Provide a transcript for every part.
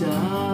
จ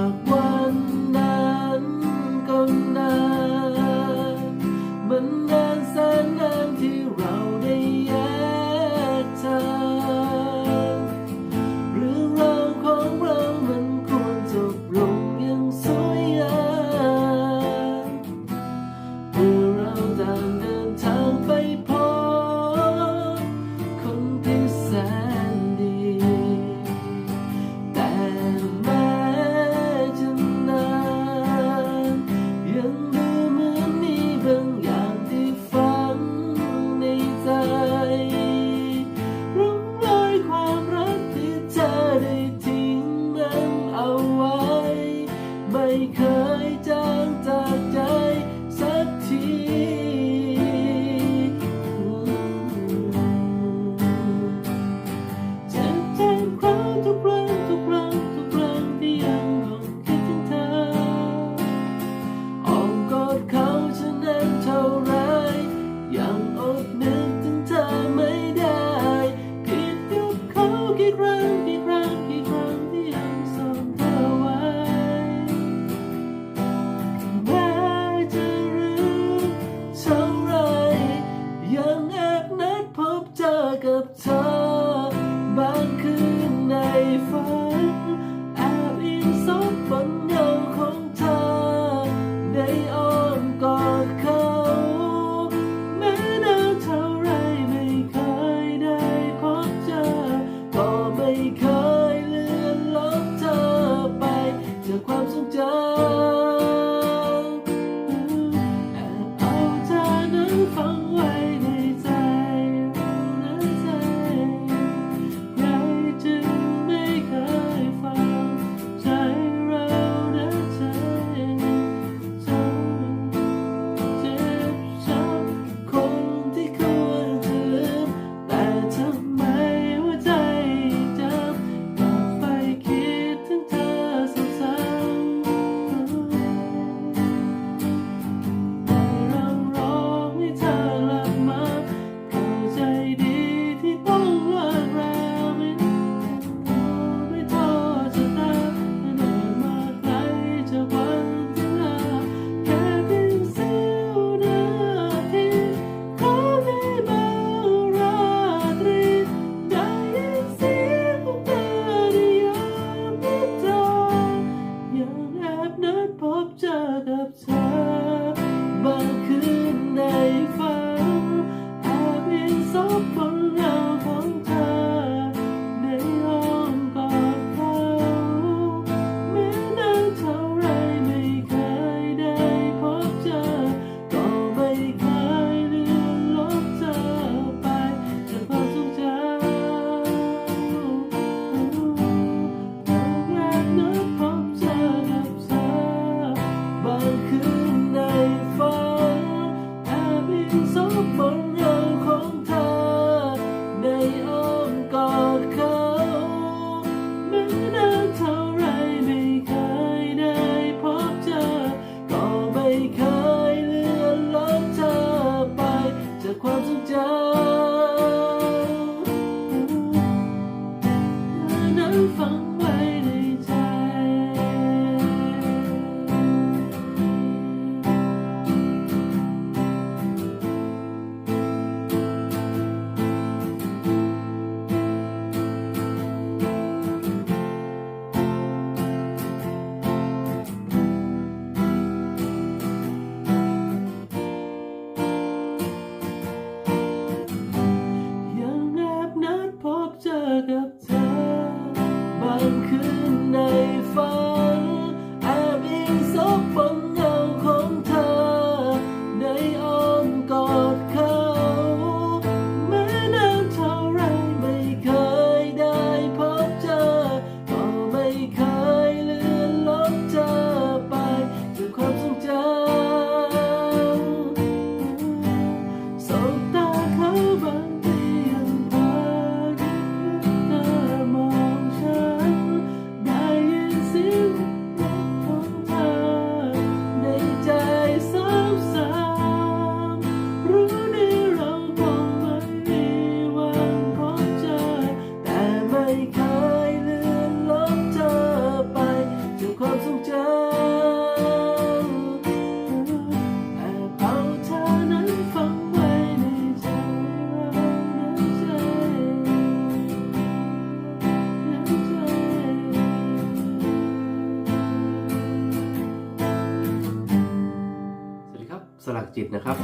สลักจิตนะครับ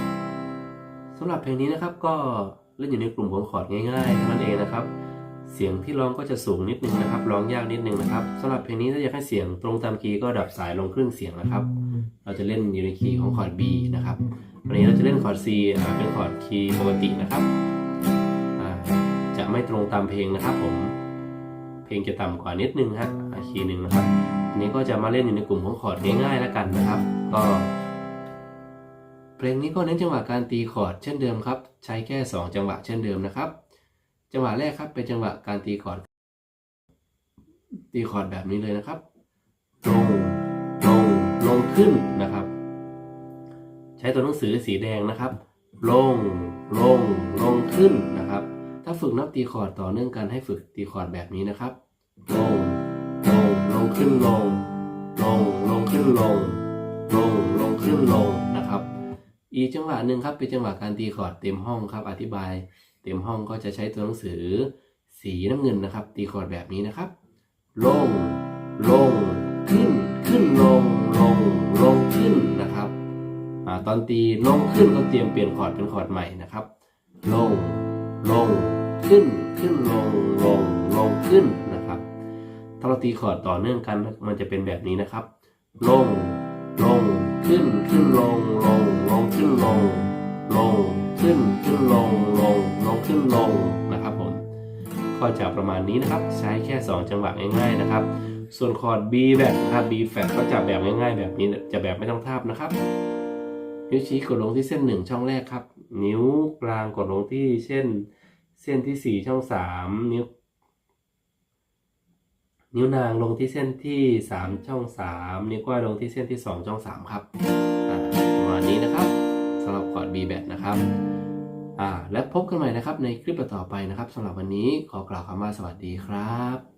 สำหรับเพลงนี้นะครับก็เล่นอยู่ในกลุ่มของคอร์ดง่ายๆเท่านั้นเองนะครับ เสียงที่ร้องก็จะสูงนิดนึงนะครับ ร้องยากนิดนึงนะครับสำหรับเพลงนี้ถ้าอยากให้เสียงตรงตามคีย์ก็ดับสายลงครึ่งเสียงนะครับ เราจะเล่นอยู่ในคีย์ของคอร์ด B นะครับวันนี้เราจะเล่นคอร์ด C อ่าเป็นคอร์ดคีย์ปกตินะครับจะไม่ตรงตามเพลงนะครับ ผมเพลงจะต่ำกว่านิดนึงฮะคีย์หนึ่งนะครับอันนี้ก็จะมาเล่นอยู่ในกลุ่มของคอร์ดง่ายๆแล้วกันนะครับ ก็ เพลงนี้ก็เน้นจังหวะการตีคอร์ดเช่นเดิมครับ ใช้แค่ 2 จังหวะเช่นเดิมนะครับ จังหวะแรกครับเป็นจังหวะการตีคอร์ดตีคอร์ดแบบนี้เลยนะครับลงลงลงขึ้นนะครับ ใช้ตัวหนังสือสีแดงนะครับ ลงลงลงขึ้นนะครับ ถ้าฝึกนับตีคอร์ดต่อเนื่องกันให้ฝึกตีคอร์ดแบบนี้นะครับลงลงลงขึ้นลงลงลงขึ้นลงลงลงขึ้นลง อีกจังหวะหนึ่งครับเป็นจังหวะการตีคอร์ดเต็มห้องครับ อธิบาย เต็มห้องก็จะใช้ตัวหนังสือสีน้ำเงินนะครับ ตีคอร์ดแบบนี้นะครับ ลง ลง ขึ้น ขึ้นลง ลง ลงขึ้นนะครับอตอนตีลงขึ้นก็เตรียมเปลี่ยนคอร์ดเป็นคอร์ดใหม่นะครับ ลง ลง ขึ้น ขึ้นลง ลง ลงขึ้นนะครับ ถ้าเราตีคอร์ดต่อเนื่องกันมันจะเป็นแบบนี้นะครับ ลง ขึ้นขึ้นลงลงลงขึ้นลงลงขึ้นขึ้นลงลงลงขึ้นลงนะครับผมก็จะประมาณนี้นะครับใช้แค่ 2 จังหวะง่ายๆนะครับ ส่วนคอร์ด B แบบนะครับ B flat ก็จะแบบง่ายๆ แบบนี้จะแบบไม่ต้องทาบนะครับ นิ้วชี้กดลงที่เส้น 1 ช่องแรกครับ นิ้วกลางกดลงที่เส้นเส้นที่ 4 ช่อง 3 นิ้ว นิ้วนางลงที่เส้นที่ 3 ช่อง 3 นิ้วก้อยลงที่เส้นที่ 2 ช่อง 3 ครับประมาณนี้นะครับสำหรับคอร์ด B แบบนะครับอ่าและพบกันใหม่นะครับในคลิปต่อไปนะครับสำหรับวันนี้ขอกล่าวคำว่าสวัสดีครับ